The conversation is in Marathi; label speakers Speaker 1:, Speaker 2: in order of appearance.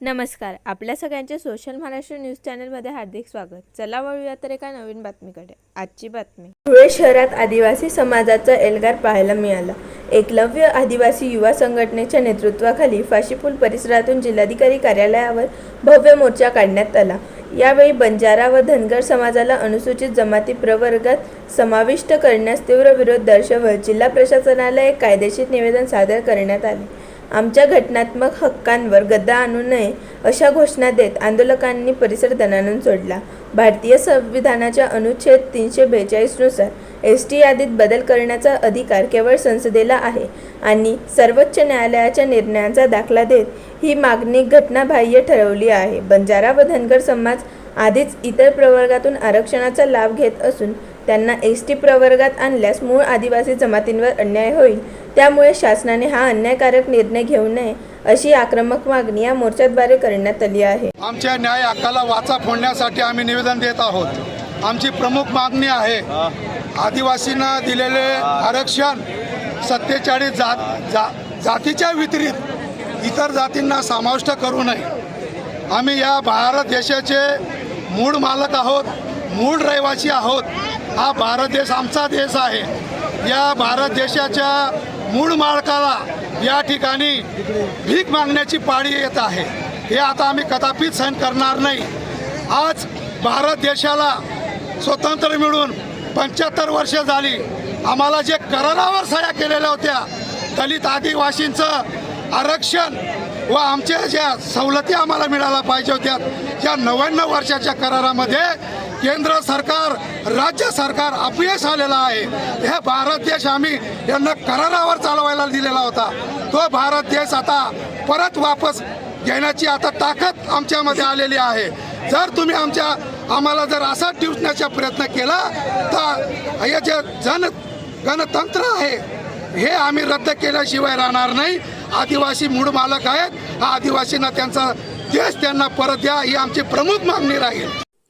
Speaker 1: नमस्कार आपल्या सगळ्यांचे सोशल महाराष्ट्र न्यूज चॅनलमध्ये हार्दिक स्वागत. चला वळूया तर एका नवीन बातमीकडे. आजची बातमी. धुळे शहरात आदिवासी समाजाचा एल्गार पाहायला मिळाला. एकलव्य आदिवासी युवा संघटनेच्या नेतृत्वाखाली फाशीपूल परिसरातून जिल्हाधिकारी कार्यालयावर भव्य मोर्चा काढण्यात आला. यावेळी बंजारा व धनगर समाजाला अनुसूचित जमाती प्रवर्गात समाविष्ट करण्यास तीव्र विरोध दर्शवत जिल्हा प्रशासनाला एक कायदेशीर निवेदन सादर करण्यात आले. आमच्या घटनात्मक हक्कांवर गद्दा आणू नये अशा घोषणा देत आंदोलकांनी परिसर दणाणून सोडला. भारतीय संविधानाच्या अनुच्छेद तीनशे बेचाळीसनुसार एस टी यादीत बदल करण्याचा अधिकार केवळ संसदेला आहे आणि सर्वोच्च न्यायालयाच्या निर्णयांचा दाखला देत ही मागणी घटनाबाह्य ठरवली आहे. बंजारा व धनगर समाज आधीच इतर प्रवर्गातून आरक्षणाचा लाभ घेत असून त्यांना एस टी प्रवर्गात आणल्यास मूळ आदिवासी जमातींवर अन्याय होईल. त्यामुळे शासनाने हा अन्यायकारक निर्णय घेऊ नये अशी आक्रमक मागणी या मोर्चाद्वारे करण्यात आली आहे.
Speaker 2: आमच्या न्याय हक्काला वाचा फोडण्यासाठी आम्ही निवेदन देत आहोत. आमची प्रमुख मागणी आहे आदिवासींना दिलेले आरक्षण सत्तेचाळीस जात जा जातीच्या वितरित इतर जातींना समाविष्ट करू नये. आम्ही या भारत देशाचे मूळ मालक आहोत मूळ रहिवासी आहोत. हा भारत देश आमचा देश आहे. या भारत देशाच्या मूळ मालकाला या ठिकाणी भीक मागण्याची पाळी येत आहे. हे आता आम्ही कदापित सहन करणार नाही. आज भारत देशाला स्वतंत्र मिळून पंच्याहत्तर वर्ष झाली. आम्हाला जे करारावर सह्या केलेल्या होत्या दलित आदिवासींचं आरक्षण व आमच्या ज्या सवलती आम्हाला मिळायला पाहिजे होत्या या नव्याण्णव वर्षाच्या करारामध्ये केंद्र सरकार राज्य सरकार अपयश आलेलं आहे. हे भारत देश आम्ही यांना करारावर चालवायला दिलेला होता. तो भारत देश आता परत वापस घेण्याची आता ताकद आमच्यामध्ये आलेली आहे. जर तुम्ही आमच्या आम्हाला जर असा ठेवण्याचा प्रयत्न केला तर हे जे जन गणतंत्र आहे हे आम्ही रद्द केल्याशिवाय राहणार नाही. आदिवासी मूळ मालक आहेत. हा आदिवासींना त्यांचा देश त्यांना परत द्या ही आमची प्रमुख मागणी राहील.